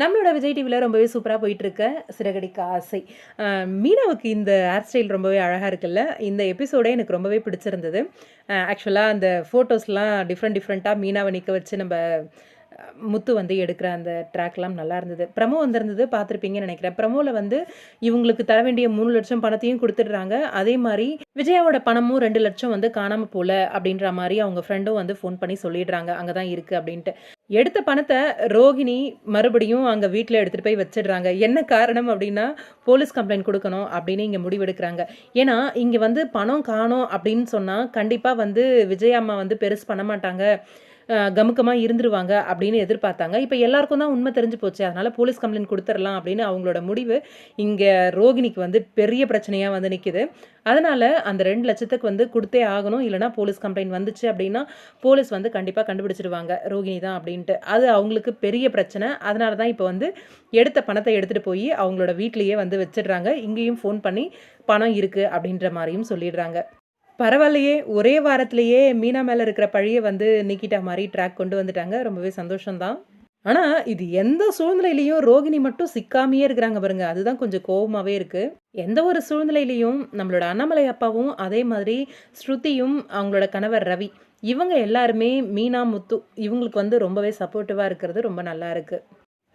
நம்மளோட விஜய் டிவியில் ரொம்பவே சூப்பராக போயிட்டுருக்க சிறகடிக்க ஆசை. மீனாவுக்கு இந்த ஹேர் ஸ்டைல் ரொம்பவே அழகாக இருக்குல்ல? இந்த எபிசோடே எனக்கு ரொம்பவே பிடிச்சிருந்தது. ஆக்சுவலாக அந்த ஃபோட்டோஸ்லாம் டிஃப்ரெண்ட் டிஃப்ரெண்ட்டாக மீனாவை நிற்க வச்சு நம்ம முத்து வந்து எடுக்கிற அந்த ட்ராக்லாம் நல்லா இருந்தது. ப்ரமோ வந்திருந்தது பார்த்துருப்பீங்கன்னு நினைக்கிறேன். ப்ரமோவில் வந்து இவங்களுக்கு தர வேண்டிய மூணு லட்சம் பணத்தையும் கொடுத்துடுறாங்க. அதே மாதிரி விஜயாவோட பணமும் ரெண்டு லட்சம் வந்து காணாமல் போல அப்படின்ற மாதிரி அவங்க ஃப்ரெண்டும் வந்து ஃபோன் பண்ணி சொல்லிடுறாங்க. அங்கே தான் இருக்குது அப்படின்ட்டு. எடுத்த பணத்தை ரோகிணி மறுபடியும் அங்கே வீட்டில் எடுத்துகிட்டு போய் வச்சிடுறாங்க. என்ன காரணம் அப்படின்னா போலீஸ் கம்ப்ளைண்ட் கொடுக்கணும் அப்படின்னு இங்கே முடிவெடுக்கிறாங்க. ஏன்னா இங்கே வந்து பணம் காணும் அப்படின்னு சொன்னால் கண்டிப்பாக வந்து விஜய் அம்மா வந்து பெருசு பண்ண மாட்டாங்க. கமுக்கமாக இருந்துருவாங்க அப்படின்னு எதிர்பார்த்தாங்க. இப்போ எல்லாருக்கும் தான் உண்மை தெரிஞ்சு போச்சு. அதனால் போலீஸ் கம்ப்ளைண்ட் கொடுத்துடலாம் அப்படின்னு அவங்களோட முடிவு இங்கே ரோகிணிக்கு வந்து பெரிய பிரச்சனையாக வந்து நிற்கிது அதனால் அந்த ரெண்டு லட்சத்துக்கு வந்து கொடுத்தே ஆகணும். இல்லைனா போலீஸ் கம்ப்ளைண்ட் வந்துச்சு அப்படின்னா போலீஸ் வந்து கண்டிப்பாக கண்டுபிடிச்சிடுவாங்க ரோகிணி தான் அப்படின்ட்டு. அது அவங்களுக்கு பெரிய பிரச்சனை. அதனால தான் இப்போ வந்து எடுத்த பணத்தை எடுத்துகிட்டு போய் அவங்களோட வீட்லேயே வந்து வச்சிடுறாங்க. இங்கேயும் ஃபோன் பண்ணி பணம் இருக்குது அப்படின்ற மாதிரியும் சொல்லிடுறாங்க. பரவாயில்லையே ஒரே வாரத்திலேயே மீனா மேலே இருக்கிற பழியை வந்து நீக்கிட்ட மாதிரி ட்ராக் கொண்டு வந்துட்டாங்க. ரொம்பவே சந்தோஷம்தான். ஆனால் இது எந்த சூழ்நிலையிலையும் ரோகிணி மட்டும் சிக்காமையே இருக்கிறாங்க பாருங்க. அதுதான் கொஞ்சம் கோபமாகவே இருக்குது எந்த ஒரு சூழ்நிலையிலையும் நம்மளோட அண்ணாமலை அப்பாவும் அதே மாதிரி ஸ்ருதியும் அவங்களோட கணவர் ரவி இவங்க எல்லாருமே மீனா முத்து இவங்களுக்கு வந்து ரொம்பவே சப்போர்ட்டிவாக இருக்கிறது ரொம்ப நல்லா இருக்குது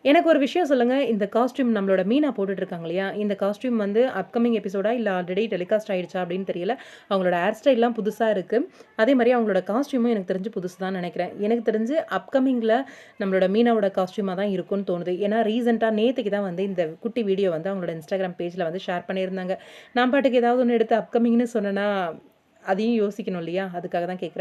எனக்கு ஒரு விஷயம் சொல்லுங்கள் இந்த காஸ்ட்யூம் நம்மளோட மீனா போட்டுட்டு இருக்காங்க இல்லையா இந்த காஸ்ட்யூம் வந்து அப்கமிங் எபிசோடா இல்லை ஆல்ரெடி டெலிகாஸ்ட் ஆகிடுச்சா அப்படின்னு தெரியல. அவங்களோட ஹேர் ஸ்டைல்லாம் புதுசாக இருக்குது அதே மாதிரி அவங்களோட காஸ்ட்யூமும் எனக்கு தெரிஞ்சு புதுசு தான் நினைக்கிறேன். எனக்கு தெரிஞ்சு அப்கமிங்கில் நம்மளோட மீனாவோட காஸ்ட்யூமாக தான் இருக்கும்னு தோணுது. ஏன்னா ரீசெண்டாக நேற்றுக்கு தான் வந்து இந்த குட்டி வீடியோ வந்து அவங்களோட இன்ஸ்டாகிராம் பேஜில் வந்து ஷேர் பண்ணியிருந்தாங்க. நான் பாட்டுக்கு ஏதாவது ஒன்று எடுத்து அப்கமிங்னு சொன்னேன்னா அதையும் யோசிக்கணும் இல்லையா? அதுக்காக தான் கேட்குறேன்